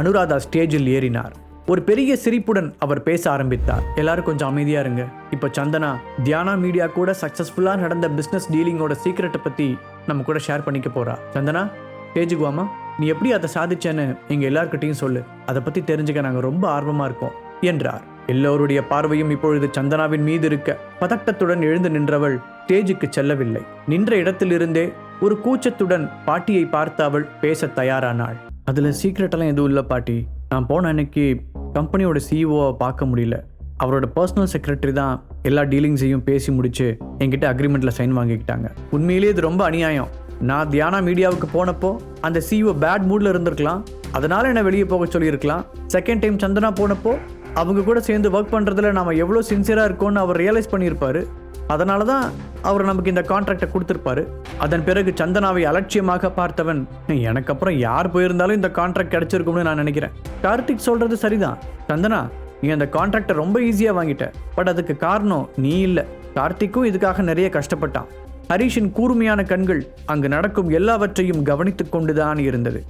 அனுராதா ஸ்டேஜில் ஏறினார். ஒரு பெரிய சிரிப்புடன் அவர் பேச ஆரம்பித்தார். எல்லாரும் கொஞ்சம் அமைதியா இருங்க. இப்போ சந்தனா தியானா மீடியா கூட சக்சஸ்ஃபுல்லாக நடந்த பிஸ்னஸ் டீலிங்கோட சீக்கிரட்டை பத்தி நம்ம கூட ஷேர் பண்ணிக்க போறா. சந்தனா ஸ்டேஜுக்கு வாமா நீ எப்படி அதை சாதிச்சேன்னு எங்க எல்லார்கிட்டையும் சொல்லு. அதை பத்தி தெரிஞ்சுக்க நாங்க ரொம்ப ஆர்வமா இருக்கோம் என்றார். எல்லோருடைய பார்வையும் இப்பொழுது சந்தனாவின் மீது இருக்க பதட்டத்துடன் எழுந்து நின்றவள் ஸ்டேஜுக்கு செல்லவில்லை. நின்ற இடத்திலிருந்தே ஒரு கூச்சத்துடன் பாட்டியை பார்த்து அவள் பேச தயாரானாள். அதில் சீக்ரெட் எல்லாம் எதுவும் இல்லை பாட்டி. நான் போன அன்னைக்கு கம்பெனியோட சிஇஓவை பார்க்க முடியல. அவரோட பர்சனல் செக்ரட்டரி தான் எல்லா டீலிங்ஸையும் பேசி முடிச்சு என்கிட்ட அக்ரிமெண்ட்டில் சைன் வாங்கிக்கிட்டாங்க. உண்மையிலேயே இது ரொம்ப அநியாயம். நான் தியானா மீடியாவுக்கு போனப்போ அந்த சிஇஓ பேட் மூடில் இருந்திருக்கலாம். அதனால என்னை வெளியே போக சொல்லியிருக்கலாம். செகண்ட் டைம் சந்தனா போனப்போ அவங்க கூட சேர்ந்து ஒர்க் பண்ணுறதுல நாம் எவ்வளோ சின்சியராக இருக்கோம்னு அவர் ரியலைஸ் பண்ணியிருப்பாரு. அதனால தான் அவர் நமக்கு இந்த கான்ட்ராக்டை கொடுத்துருப்பாரு. அதன் பிறகு சந்தனாவை அலட்சியமாக பார்த்தவன் எனக்கு அப்புறம் யார் போயிருந்தாலும் இந்த கான்ட்ராக்ட் கிடைச்சிருக்கும்னு நான் நினைக்கிறேன். கார்த்திக் சொல்றது சரிதான். சந்தனா நீ அந்த கான்ட்ராக்டை ரொம்ப ஈஸியாக வாங்கிட்ட. பட் அதுக்கு காரணம் நீ இல்லை. கார்த்திக்கும் இதுக்காக நிறைய கஷ்டப்பட்டான். ஹரிஷின் கூர்மையான கண்கள் அங்கு நடக்கும் எல்லாவற்றையும் கவனித்து கொண்டுதான் இருந்தது.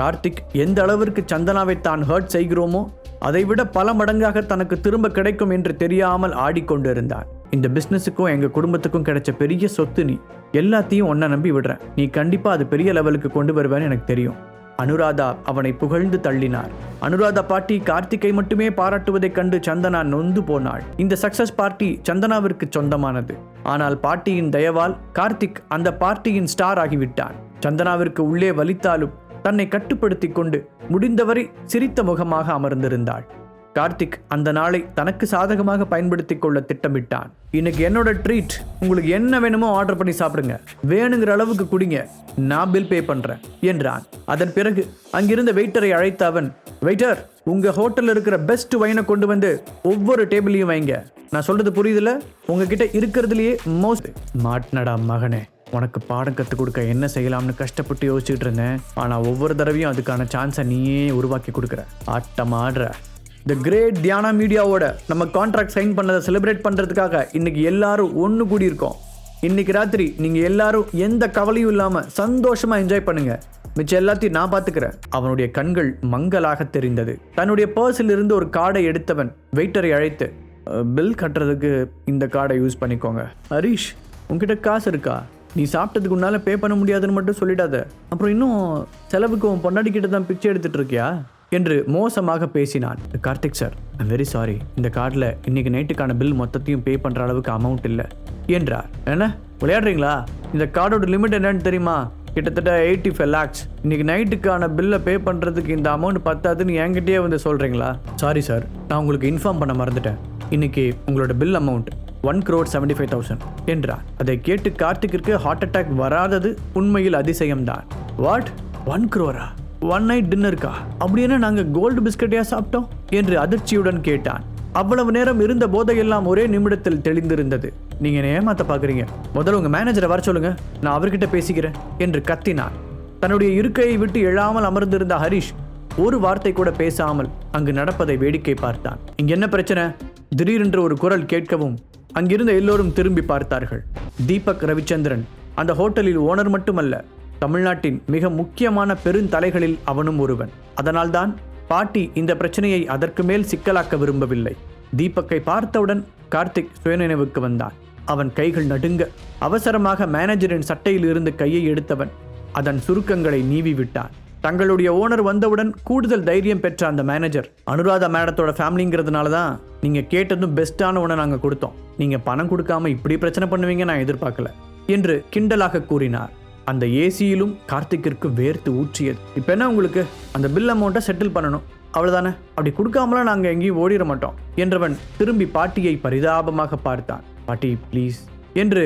கார்த்திக் எந்த அளவிற்கு சந்தனாவை தான் ஹர்ட் செய்கிறோமோ அதைவிட பல மடங்காக தனக்கு திரும்ப கிடைக்கும் என்று தெரியாமல் ஆடிக்கொண்டிருந்தான். இந்த பிசினஸுக்கும் எங்க குடும்பத்துக்கும் கிடைச்ச பெரிய சொத்து நீ. எல்லாத்தையும் ஒன்றை நம்பி விடுறேன். நீ கண்டிப்பாக அது பெரிய லெவலுக்கு கொண்டு வருவேன்னு எனக்கு தெரியும். அனுராதா அவனை புகழ்ந்து தள்ளினார். அனுராதா பாட்டி கார்த்திகை மட்டுமே பாராட்டுவதைக் கண்டு சந்தனா நொந்து போனாள். இந்த சக்சஸ் பார்ட்டி சந்தனாவிற்கு சொந்தமானது. ஆனால் பாட்டியின் தயவால் கார்த்திக் அந்த பார்ட்டியின் ஸ்டார் ஆகிவிட்டான். சந்தனாவிற்கு உள்ளே வலித்தாலும் தன்னை கட்டுப்படுத்தி கொண்டு முடிந்தவரை சிரித்த முகமாக அமர்ந்திருந்தாள். கார்த்திக் அந்த நாளை தனக்கு சாதகமாக பயன்படுத்தி கொள்ள திட்டமிட்டான். இன்னைக்கு என்னோட ட்ரீட் உங்களுக்கு என்ன வேணுமோ ஆர்டர் பண்ணி சாப்பிடுங்க. வேணுங்கிற அளவுக்கு குடிங்க. நான் பில் பே பண்றேன் என்றான். அதன் பிறகு அங்கிருந்த வெயிட்டரை அழைத்த அவன் வெயிட்டர் உங்க ஹோட்டல்ல இருக்கிற பெஸ்ட் வைனை கொண்டு வந்து ஒவ்வொரு டேபிளையும் வைங்க. நான் சொல்றது புரியுதுல? உங்ககிட்ட இருக்கிறதுலயே மோஸ்ட் மாட்னடா மகனே உனக்கு பாடம் கற்றுக் கொடுக்க என்ன செய்யலாம்னு கஷ்டப்பட்டு யோசிச்சுட்டு இருந்தேன். ஆனால் ஒவ்வொரு தடவையும் அதுக்கான சான்ஸை நீயே உருவாக்கி கொடுக்குற. ஆட்டம் ஆடுற த கிரேட் தியானா மீடியாவோட நம்ம கான்ட்ராக்ட் சைன் பண்ணதை செலிப்ரேட் பண்ணுறதுக்காக இன்னைக்கு எல்லாரும் ஒன்று கூடியிருக்கோம். இன்னைக்கு ராத்திரி நீங்கள் எல்லாரும் எந்த கவலையும் இல்லாமல் சந்தோஷமாக என்ஜாய் பண்ணுங்க. மிச்சம் எல்லாத்தையும் நான் பார்த்துக்கிறேன். அவனுடைய கண்கள் மங்கலாக தெரிந்தது. தன்னுடைய பர்ஸில் இருந்து ஒரு கார்டை எடுத்தவன் வெயிட்டரை அழைத்து பில் கட்டுறதுக்கு இந்த கார்டை யூஸ் பண்ணிக்கோங்க. ஹரீஷ் உங்ககிட்ட காசு இருக்கா? நீ சாப்பிட்டதுக்கு உன்னால பே பண்ண முடியாதுன்னு மட்டும் சொல்லிடாத. அப்புறம் இன்னும் செலவுக்கு உன் பொண்டாடி கிட்ட தான் பிக்சர் எடுத்துட்டு இருக்கியா? என்று மோசமாக பேசினான். Karthik sir I'm very sorry இந்த கார்டில் இன்னைக்கு நைட்டுக்கான பில் மொத்தத்தையும் பே பண்ணுற அளவுக்கு அமௌண்ட் இல்லை. என்றார். என்ன? விளையாடுறீங்களா? இந்த கார்டோட லிமிட் என்னன்னு தெரியுமா? கிட்டத்தட்ட எயிட்டி ஃபைவ் லேக்ஸ் இன்னைக்கு நைட்டுக்கான பில்லை பே பண்ணுறதுக்கு இந்த அமௌண்ட் பத்தாதுன்னு என்கிட்டயே வந்து சொல்கிறீங்களா சாரி சார் நான் உங்களுக்கு இன்ஃபார்ம் பண்ண மறந்துட்டேன். இன்னைக்கு உங்களோட bill amount one crore seventy five thousand என்றார். அதை கேட்டு கார்த்திக்கிற்கு ஹார்ட் அட்டாக் வராதது உண்மையில் அதிசயம்தான். வாட் ஒன் க்ரோரா ஒன் நைட் டின்னருக்கா அப்படின்னு நாங்கள் கோல்டு பிஸ்கட்டையா சாப்பிட்டோம்? என்று அதிர்ச்சியுடன் கேட்டான். அவ்வளவு நேரம் இருந்த போதையெல்லாம் ஒரே நிமிடத்தில் தெளிந்திருந்தது. நீங்க என்ன ஏமாத்த பாக்குறீங்க? முதல்ல உங்க மேனேஜரை வர சொல்லுங்க. நான் அவர்கிட்ட பேசிக்கிறேன் என்று கத்தினான். தன்னுடைய இருக்கையை விட்டு எழாமல் அமர்ந்திருந்த ஹரிஷ் ஒரு வார்த்தை கூட பேசாமல் அங்கு நடப்பதை வேடிக்கை பார்த்தான். இங்க என்ன பிரச்சனை? திடீரென்று ஒரு குரல் கேட்கவும் அங்கிருந்த எல்லோரும் திரும்பி பார்த்தார்கள். தீபக் ரவிச்சந்திரன் அந்த ஹோட்டலில் ஓனர் மட்டுமல்ல தமிழ்நாட்டின் மிக முக்கியமான பெருந்தலைகளில் அவனும் ஒருவன். அதனால்தான் பாட்டி இந்த பிரச்சனையை அதற்கு மேல் சிக்கலாக்க விரும்பவில்லை. தீபக்கை பார்த்தவுடன் கார்த்திக் சுயநினைவுக்கு வந்தான். அவன் கைகள் நடுங்க அவசரமாக மேனேஜரின் சட்டையில் இருந்து கையை எடுத்தவன் அதன் சுருக்கங்களை நீவி விட்டான் தங்களுடைய ஓனர் வந்தவுடன் கூடுதல் தைரியம் பெற்ற அந்த மேனேஜர் அனுராதா மேடத்தோட ஃபேமிலிங்கிறதுனால தான் நீங்க கேட்டதும் பெஸ்ட்டான ஒன்றை நாங்கள் கொடுத்தோம். நீங்க பணம் கொடுக்காம இப்படி பிரச்சனை பண்ணுவீங்க நான் எதிர்பார்க்கல என்று கிண்டலாக கூறினார். அந்த ஏசியிலும் கார்த்திக்கிற்கு வேர்த்து ஊற்றியது. இப்போ என்ன உங்களுக்கு? அந்த பில் அமௌண்ட்டை செட்டில் பண்ணணும். அவ்வளோதானே அப்படி கொடுக்காமலாம் நாங்கள் எங்கேயும் ஓடிட மாட்டோம் என்றவன் திரும்பி பாட்டியை பரிதாபமாக பார்த்தான். பாட்டி ப்ளீஸ் என்று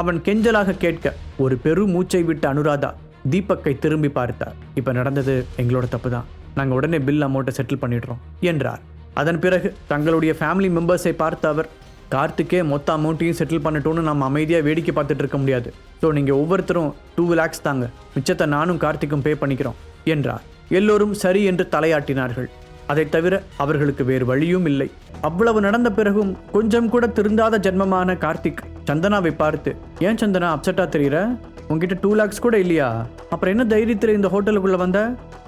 அவன் கெஞ்சலாக கேட்க ஒரு பெரு மூச்சை விட்ட அனுராதா தீபக்கை திரும்பி பார்த்தார். இப்போ நடந்தது எங்களோட தப்பு தான் நாங்கள் உடனே பில் அமௌண்ட்டை செட்டில் பண்ணிடுறோம் என்றார். அதன் பிறகு தங்களுடைய ஃபேமிலி மெம்பர்ஸை பார்த்த அவர் கார்த்திக்கே மொத்த அமௌண்ட்டையும் செட்டில் பண்ணட்டும்னு நம்ம அமைதியாக வேடிக்கை பார்த்துட்டு இருக்க முடியாது. ஸோ நீங்கள் ஒவ்வொருத்தரும் டூ லேக்ஸ் தாங்க. மிச்சத்தை நானும் கார்த்திக்கும் பே பண்ணிக்கிறோம் என்றார். எல்லோரும் சரி என்று தலையாட்டினார்கள். அதை தவிர அவர்களுக்கு வேறு வழியும் இல்லை. அவ்வளவு நடந்த பிறகும் கொஞ்சம் கூட திருந்தாத ஜென்மமான கார்த்திக் சந்தனாவை பார்த்து ஏன் சந்தனா அப்செட்டா தெரியுற? உன்கிட்ட டூ லேக்ஸ் கூட இல்லையா? அப்புறம் என்ன தைரியத்தில் இந்த ஹோட்டலுக்குள்ள வந்த?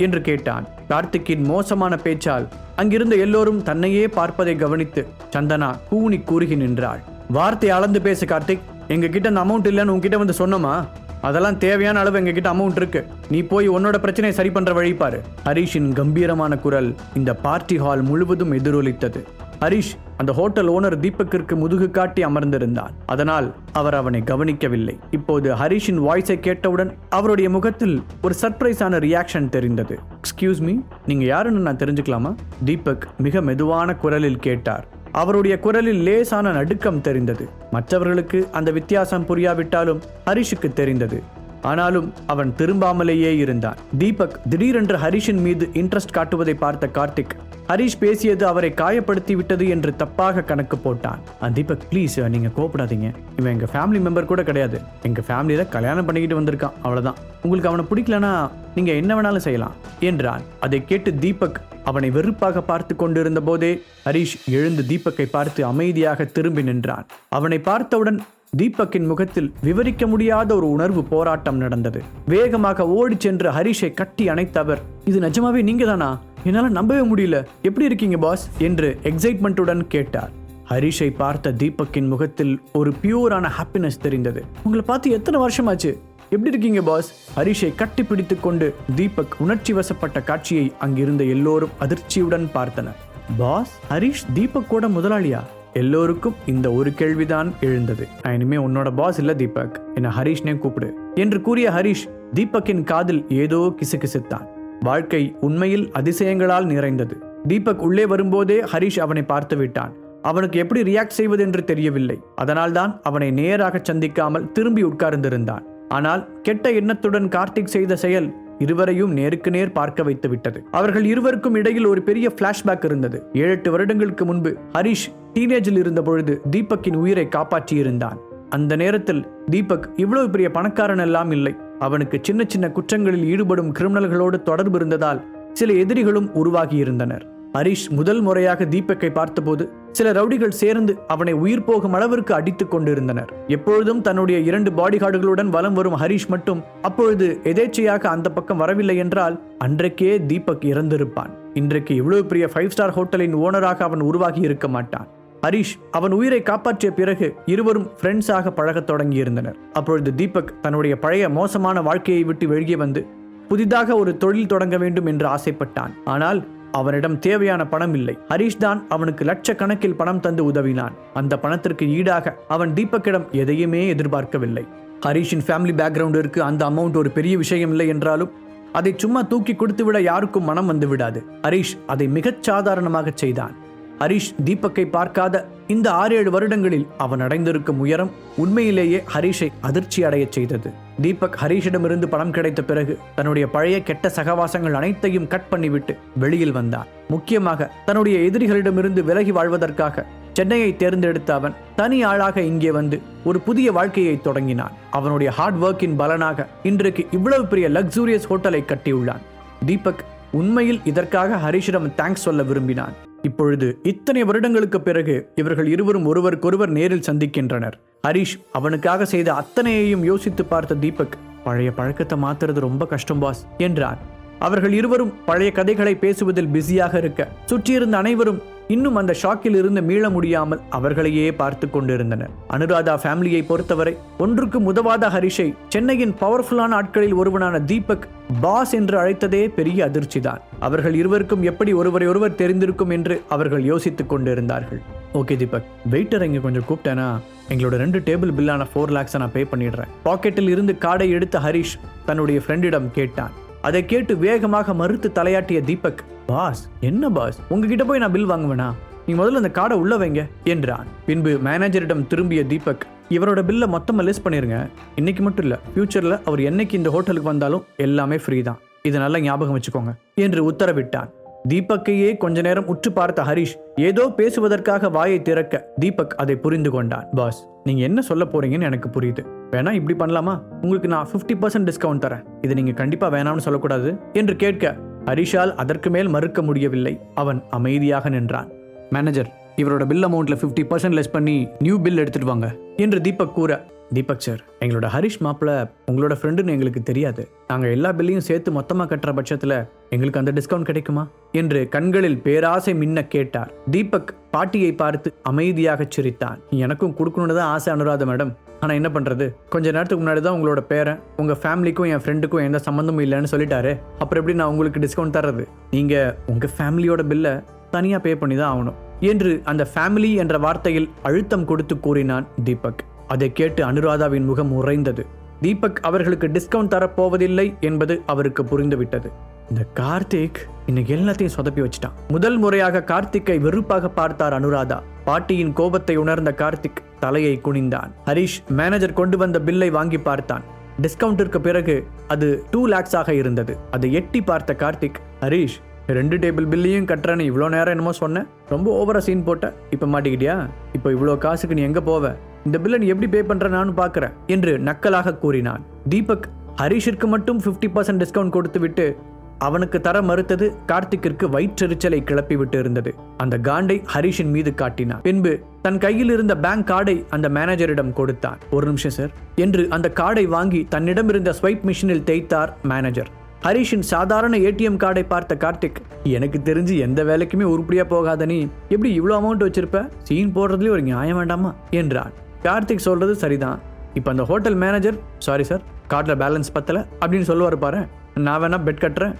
என்று கேட்டான். கார்த்திக்கின் மோசமான பேச்சால் அங்கிருந்த எல்லோரும் தன்னையே பார்ப்பதை கவனித்து சந்தனா கூனி கூறுகி நின்றாள். வார்த்தை அளந்து பேசு கார்த்திக் எங்ககிட்ட அந்த அமௌண்ட் இல்லைன்னு உங்ககிட்ட வந்து சொன்னோமா? அதெல்லாம் தேவையான அளவு எங்ககிட்ட அமௌண்ட் இருக்கு. நீ போய் உன்னோட பிரச்சனையை சரி பண்ற வழி பாரு. ஹரிஷின் கம்பீரமான குரல் இந்த பார்ட்டி ஹால் முழுவதும் எதிரொலித்தது. ஹரிஷ் அந்த ஹோட்டல் ஓனர் தீபக்கிற்கு முதுகு காட்டி அமர்ந்திருந்தான். அதனால் அவர் அவனை கவனிக்கவில்லை. இப்போது ஹரிஷின் வாய்ஸை கேட்டவுடன் அவருடைய முகத்தில் ஒரு சர்ப்ரைஸான ரியாக்ஷன் தெரிந்தது. எக்ஸ்கியூஸ் மீ நீங்க யாருன்னு நான் தெரிஞ்சுக்கலாமா? தீபக் மிக மெதுவான குரலில் கேட்டார். அவருடைய குரலில் லேசான நடுக்கம் தெரிந்தது. மற்றவர்களுக்கு அந்த வித்தியாசம் புரியாவிட்டாலும் ஹரிஷுக்கு தெரிந்தது. ஆனாலும் அவன் திரும்பாமலேயே இருந்தான். தீபக் திடீரென்று ஹரிஷின் மீது இன்ட்ரெஸ்ட் காட்டுவதை பார்த்த கார்த்திக் ஹரிஷ் பேசியது அவரை காயப்படுத்தி விட்டது என்று தப்பாக கணக்கு போட்டான். தீபக் ப்ளீஸ் நீங்க கோபப்படாதீங்க இவன் எங்க ஃபேமிலி மெம்பர் கூட கிடையாது. எங்க ஃபேமிலியில கல்யாணம் பண்ணிக்கிட்டு வந்திருக்கான். அவ்வளவுதான். உங்களுக்கு அவனை பிடிக்கலனா நீங்க என்ன வேணாலும் செய்யலாம். என்றான். அதை கேட்டு தீபக் அவனை வெறுப்பாக பார்த்து கொண்டிருந்த போதே ஹரிஷ் எழுந்து தீபக்கை பார்த்து அமைதியாக திரும்பி நின்றான். அவனை பார்த்தவுடன் தீபக்கின் முகத்தில் விவரிக்க முடியாத ஒரு உணர்வு போராட்டம் நடந்தது. வேகமாக ஓடிச் சென்று ஹரிஷை கட்டி அணைத்தவர் இது நிஜமாவே நீங்க தானா என்னால நம்பவே முடியல. எப்படி இருக்கீங்க பாஸ் என்று எக்ஸைட்மெண்ட்டுடன் கேட்டார். ஹரிஷை பார்த்த தீபக்கின் முகத்தில் ஒரு பியூரான ஹாப்பினஸ் தெரிந்தது. உங்களை பார்த்து எத்தனை வருஷமாச்சு? எப்படி இருக்கீங்க பாஸ் ஹரிஷை கட்டி பிடித்து கொண்டு தீபக் உணர்ச்சி வசப்பட்ட காட்சியை அங்கிருந்த எல்லோரும் அதிர்ச்சியுடன் பார்த்தனர். பாஸ் ஹரிஷ் தீபக் கூட முதலாளியா? எல்லோருக்கும் இந்த ஒரு கேள்விதான் எழுந்தது. நான் இனிமே உன்னோட பாஸ் இல்ல தீபக். என்ன ஹரிஷ்னே கூப்பிடு. என்று கூறிய ஹரிஷ் தீபக்கின் காதில் ஏதோ கிசுகிசுத்தான். வாழ்க்கை உண்மையில் அதிசயங்களால் நிறைந்தது. தீபக் உள்ளே வரும்போதே ஹரிஷ் அவனை பார்த்து விட்டான். அவனுக்கு எப்படி ரியாக்ட் செய்வது என்று தெரியவில்லை. அதனால்தான் அவனை நேராக சந்திக்காமல் திரும்பி உட்கார்ந்திருந்தான். ஆனால் கெட்ட எண்ணத்துடன் கார்த்திக் செய்த செயல் இருவரையும் நேருக்கு நேர் பார்க்க வைத்து விட்டது. அவர்கள் இருவருக்கும் இடையில் ஒரு பெரிய பிளாஷ்பேக் இருந்தது. ஏழு எட்டு வருடங்களுக்கு முன்பு ஹரிஷ் டீனேஜில் இருந்த பொழுது தீபக்கின் உயிரை காப்பாற்றியிருந்தான். அந்த நேரத்தில் தீபக் இவ்வளவு பெரிய பணக்காரன் எல்லாம் இல்லை. அவனுக்கு சின்ன சின்ன குற்றங்களில் ஈடுபடும் கிரிமினல்களோடு தொடர்பு இருந்ததால் சில எதிரிகளும் உருவாகியிருந்தனர். ஹரிஷ் முதல் முறையாக தீபக்கை பார்த்தபோது சில ரவுடிகள் சேர்ந்து அவனை உயிர் போகும் அளவிற்கு அடித்துக் கொண்டிருந்தனர். எப்பொழுதும் தன்னுடைய இரண்டு பாடிகார்டுகளுடன் வலம் வரும் ஹரிஷ் மட்டும் அப்பொழுது எதேச்சையாக அந்த பக்கம் வரவில்லை என்றால் அன்றைக்கே தீபக் இறந்திருப்பான். இன்றைக்கு இவ்வளவு பெரிய ஃபைவ் ஸ்டார் ஹோட்டலின் ஓனராக அவன் உருவாகி இருக்க மாட்டான். ஹரிஷ் அவன் உயிரை காப்பாற்றிய பிறகு இருவரும் ஃப்ரெண்ட்ஸாக பழகத் தொடங்கியிருந்தனர். அப்பொழுது தீபக் தன்னுடைய பழைய மோசமான வாழ்க்கையை விட்டு வெளியே வந்து புதிதாக ஒரு தொழில் தொடங்க வேண்டும் என்று ஆசைப்பட்டான். ஆனால் அவனிடம் தேவையான பணம் இல்லை. ஹரிஷ் தான் அவனுக்கு லட்சக்கணக்கில் பணம் தந்து உதவினான். அந்த பணத்திற்கு ஈடாக அவன் தீபக்கிடம் எதையுமே எதிர்பார்க்கவில்லை. ஹரீஷின் ஃபேமிலி பேக்ரவுண்டிற்கு அந்த அமௌண்ட் ஒரு பெரிய விஷயம் இல்லை என்றாலும் அதை சும்மா தூக்கி கொடுத்துவிட யாருக்கும் மனம் வந்து விடாது. ஹரிஷ் அதை மிகச் சாதாரணமாக செய்தான். ஹரிஷ் தீபக்கை பார்க்காத இந்த ஆறு ஏழு வருடங்களில் அவன் அடைந்திருக்கும் உயரம் உண்மையிலேயே ஹரிஷை அதிர்ச்சி அடையச் செய்தது. தீபக் ஹரிஷிடமிருந்து பணம் கிடைத்த பிறகு தன்னுடைய பழைய கெட்ட சகவாசங்கள் அனைத்தையும் கட் பண்ணிவிட்டு வெளியில் வந்தான். முக்கியமாக தன்னுடைய எதிரிகளிடமிருந்து விலகி வாழ்வதற்காக சென்னையை தேர்ந்தெடுத்த அவன் தனி ஆளாக இங்கே வந்து ஒரு புதிய வாழ்க்கையை தொடங்கினான். அவனுடைய ஹார்ட் ஒர்க்கின் பலனாக இன்றைக்கு இவ்வளவு பெரிய லக்ஸூரியஸ் ஹோட்டலை கட்டியுள்ளான். தீபக் உண்மையில் இதற்காக ஹரிஷிடம் தேங்க்ஸ் சொல்ல விரும்பினான். இப்பொழுது இத்தனை வருடங்களுக்கு பிறகு இவர்கள் இருவரும் ஒருவருக்கொருவர் நேரில் சந்திக்கின்றனர். ஹரிஷ் அவனுக்காக செய்த அத்தனையையும் யோசித்து பார்த்த தீபக் பழைய பழக்கத்தை மாத்துறது ரொம்ப கஷ்டம் பாஸ் என்றான் அவர்கள் இருவரும் பழைய கதைகளை பேசுவதில் பிஸியாக இருக்க சுற்றியிருந்த அனைவரும் இன்னும் அந்த ஷாக்கில் இருந்து மீள முடியாமல் அவர்களையே பார்த்து கொண்டிருந்தனர். அனுராதா ஃபேமிலியை பொறுத்தவரை ஒன்றுக்கு உதவாத ஹரிஷை சென்னையின் பவர்ஃபுல்லான ஆட்களில் ஒருவனான தீபக் பாஸ் என்று அழைத்ததே பெரிய அதிர்ச்சிதான். அவர்கள் இருவருக்கும் எப்படி ஒருவரை ஒருவர் தெரிந்திருக்கும் என்று அவர்கள் யோசித்துக் கொண்டிருந்தார்கள். ஓகே தீபக் வெயிட்டர் இங்க கொஞ்சம் கூப்பிட்டேனா? எங்களோட ரெண்டு டேபிள் பில்லான ஃபோர் லேக்ஸை நான் பே பண்ணிடுறேன். பாக்கெட்டில் இருந்து காடை எடுத்த ஹரிஷ் தன்னுடைய ஃப்ரெண்டிடம் கேட்டான். அதை கேட்டு வேகமாக மறுத்து தலையாட்டிய தீபக் பாஸ் என்ன பாஸ்? உங்ககிட்ட போய் நான் பில் வாங்குவேனா? நீ முதல்ல அந்த கார்டை உள்ள வைங்க என்றான். பின்பு மேனேஜரிடம் திரும்பிய தீபக் இவரோட பில்லை மொத்தமாக லிஸ்ட் பண்ணிருங்க. இன்னைக்கு மட்டும் இல்லை ஃபியூச்சரில் அவர் என்னைக்கு இந்த ஹோட்டலுக்கு வந்தாலும் எல்லாமே ஃப்ரீ தான். இதை நல்லா ஞாபகம் வச்சுக்கோங்க என்று உத்தரவிட்டான். தீபக்கையே கொஞ்ச நேரம் உற்று பார்த்த ஹரிஷ் ஏதோ பேசுவதற்காக வாயை திறக்க தீபக் அதை புரிந்து கொண்டான். பாஸ் நீங்க என்ன சொல்ல போறீங்கன்னு எனக்கு புரியுது. வேணா இப்படி பண்ணலாமா? உங்களுக்கு நான் 50% பர்சன்ட் டிஸ்கவுண்ட் தரேன். இது நீங்க கண்டிப்பா வேணாம்னு சொல்லக்கூடாது என்று கேட்க ஹரிஷால் அதற்கு மேல் மறுக்க முடியவில்லை. அவன் அமைதியாக நின்றான். மேனேஜர் இவரோட பில் அமௌண்ட்ல 50% பர்சன்ட் லெஸ் பண்ணி நியூ பில் எடுத்துட்டு வாங்க என்று தீபக் கூற தீபக் சார் எங்களோட ஹரிஷ் மாப்பிள்ள உங்களோட ஃப்ரெண்டுன்னு எங்களுக்கு தெரியாது. நாங்கள் எல்லா பில்லையும் சேர்த்து மொத்தமாக கட்டுற பட்சத்தில் எங்களுக்கு அந்த டிஸ்கவுண்ட் கிடைக்குமா? என்று கண்களில் பேராசை மின்ன கேட்டார். தீபக் பாட்டியை பார்த்து அமைதியாக சிரித்தான். எனக்கும் கொடுக்கணும்னு தான் ஆசை அனுராத மேடம். ஆனால் என்ன பண்ணுறது கொஞ்ச நேரத்துக்கு முன்னாடி தான் உங்களோட பேரன் உங்கள் ஃபேமிலிக்கும் என் ஃப்ரெண்டுக்கும் எந்த சம்மந்தமும் இல்லைன்னு சொல்லிட்டாரு. அப்புறம் எப்படி நான் உங்களுக்கு டிஸ்கவுண்ட் தர்றது? நீங்கள் உங்கள் ஃபேமிலியோட பில்லை தனியாக பே பண்ணி தான் ஆகணும். என்று அந்த ஃபேமிலி என்ற வார்த்தையில் அழுத்தம் கொடுத்து கூறினான் தீபக். அதை கேட்டு அனுராதாவின் முகம் உறைந்தது. தீபக் அவர்களுக்கு டிஸ்கவுண்ட் தரப்போவதில்லை என்பது அவருக்கு புரிந்துவிட்டது. இந்த கார்த்திக் இன்னைக்கு எல்லாத்தையும் சொதப்பி வச்சிட்டான். முதல் முறையாக கார்த்திக்கை வெறுப்பாக பார்த்தார் அனுராதா. பாட்டியின் கோபத்தை உணர்ந்த கார்த்திக் தலையை குனிந்தான். ஹரிஷ் மேனேஜர் கொண்டு வந்த பில்லை வாங்கி பார்த்தான். டிஸ்கவுண்டிற்கு பிறகு அது டூ லேக்ஸாக இருந்தது. அதை எட்டி பார்த்த கார்த்திக் ஹரிஷ் ரெண்டு டேபிள் பில்லையும் கட்டுறேன்னு இவ்வளோ நேரம் என்னமோ சொன்னேன் ரொம்ப ஓவரா சீன் போட்ட. இப்போ மாட்டிக்கிட்டியா? இப்போ இவ்வளோ காசுக்கு நீ எங்கே போவ? இந்த பில்லன் எப்படி பே பண்ற நானும் பார்க்குறேன் என்று நக்கலாக கூறினான். தீபக் ஹரிஷிற்கு மட்டும் 50% பர்சன்ட் டிஸ்கவுண்ட் கொடுத்துவிட்டு அவனுக்கு தர மறுத்தது கார்த்திக்கிற்கு வயிற்றெரிச்சலை கிளப்பி விட்டு இருந்தது. அந்த காண்டை ஹரிஷின் மீது காட்டினான். பின்பு தன் கையில் இருந்த பேங்க் கார்டை அந்த மேனேஜரிடம் கொடுத்தான். ஒரு நிமிஷம் சார் என்று அந்த கார்டை வாங்கி தன்னிடம் இருந்த ஸ்வைப் மிஷினில் தேய்த்தார் மேனேஜர் ஹரிஷின் சாதாரண ஏடிஎம் கார்டை பார்த்த கார்த்திக் எனக்கு தெரிஞ்சு எந்த வேலைக்குமே உருப்படியா போகாத நீ எப்படி இவ்வளோ அமௌண்ட் வச்சிருப்ப? சீன் போடுறதுலேயே ஒரு நியாயம் வேண்டாமா? என்றான். கார்த்திக் சொல்கிறது சரிதான். இப்போ அந்த ஹோட்டல் மேனேஜர் சாரி சார் கார்டில் பேலன்ஸ் பத்தலை அப்படின்னு சொல்லுவார் பாரு. நான் வேணால் பெட் கட்டுறேன்.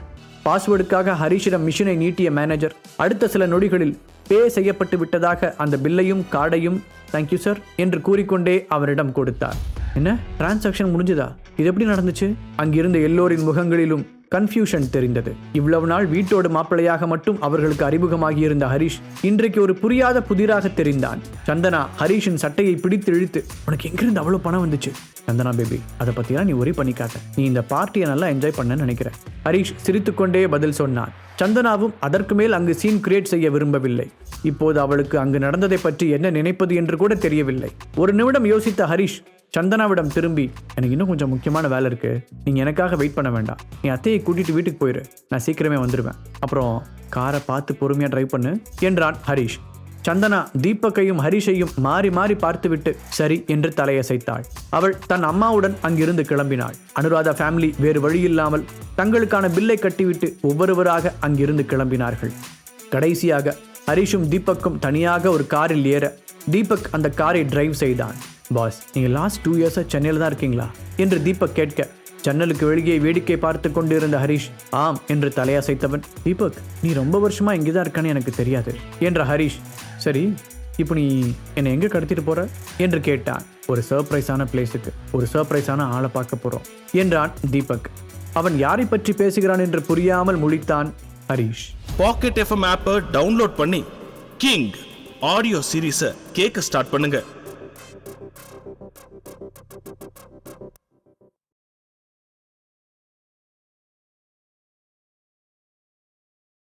பாஸ்வேர்டுக்காக ஹரிஷிடம் மிஷினை நீட்டிய மேனேஜர் அடுத்த சில நொடிகளில் பே செய்யப்பட்டு விட்டதாக அந்த பில்லையும் கார்டையும் தேங்க்யூ சார் என்று கூறிக்கொண்டே அவரிடம் கொடுத்தார். என்ன? டிரான்சாக்ஷன் முடிஞ்சதா? இது எப்படி நடந்துச்சு? அங்கிருந்த எல்லோரின் முகங்களிலும் கன்ஃபியூஷன் தெரிந்தது. இவ்வளவு நாள் வீட்டோடு மாப்பிள்ளையாக மட்டும் அவர்களுக்கு அறிமுகமாகியிருந்த ஹரிஷ் இன்றைக்கு ஒரு புரியாத புதிராக தெரிந்தான். சந்தனா ஹரிஷின் சட்டையை பிடித்து இழுத்து உனக்கு எங்கிருந்து அவ்வளவு பணம் வந்துச்சு? சந்தனா பேபி அதை பத்தியெல்லாம் நீ ஒரே பண்ணிக்காட்ட நீ இந்த பார்ட்டியை நல்லா என்ஜாய் பண்ண நினைக்கிறேன். ஹரிஷ் சிரித்துக்கொண்டே பதில் சொன்னான். சந்தனாவும் அதற்கு மேல் அங்கு சீன் கிரியேட் செய்ய விரும்பவில்லை. இப்போது அவளுக்கு அங்கு நடந்ததை பற்றி என்ன நினைப்பது என்று கூட தெரியவில்லை. ஒரு நிமிடம் யோசித்த ஹரிஷ் சந்தனாவிடம் திரும்பி எனக்கு இன்னும் கொஞ்சம் முக்கியமான வேலை இருக்கு. நீங்க எனக்காக வெயிட் பண்ண வேண்டாம். நீ அத்தையை கூட்டிட்டு வீட்டுக்கு போயிரு. நான் சீக்கிரமே வந்துடுவேன் அப்புறம் காரை பார்த்து பொறுமையா ட்ரைவ் பண்ணு என்றான் ஹரிஷ். சந்தனா தீபக்கையும் ஹரிஷையும் மாறி மாறி பார்த்துவிட்டு சரி என்று தலையசைத்தாள். அவள் தன் அம்மாவுடன் அங்கிருந்து கிளம்பினாள். அனுராதா ஃபேமிலி வேறு வழியில்லாமல் தங்களுக்கான பில்லை கட்டிவிட்டு ஒவ்வொருவராக அங்கிருந்து கிளம்பினார்கள். கடைசியாக ஹரிஷும் தீபக்கும் தனியாக ஒரு காரில் ஏற தீபக் அந்த காரை டிரைவ் செய்தான். பாஸ் நீங்கள் லாஸ்ட் டூ இயர்ஸாக சென்னையில் தான் இருக்கீங்களா? என்று தீபக் கேட்க ஜன்னலுக்கு வெளியே வேடிக்கை பார்த்து கொண்டிருந்த ஹரிஷ் ஆம் என்று தலையசைத்தவன் தீபக் நீ ரொம்ப வருஷமா இங்கே தான் இருக்கான்னு எனக்கு தெரியாது என்ற ஹரிஷ் சரி இப்போ நீ என்னை எங்கே கடத்திட்டு போற? என்று கேட்டான். ஒரு சர்ப்ரைஸான பிளேஸுக்கு ஒரு சர்ப்ரைஸான ஆளை பார்க்க போறோம் என்றான் தீபக். அவன் யாரை பற்றி பேசுகிறான் என்று புரியாமல் முழித்தான் ஹரிஷ். பாக்கெட் எஃப்எம் ஆப்பை டவுன்லோட் பண்ணி கிங் ஆடியோ சீரீஸை கேட்க ஸ்டார்ட் பண்ணுங்க.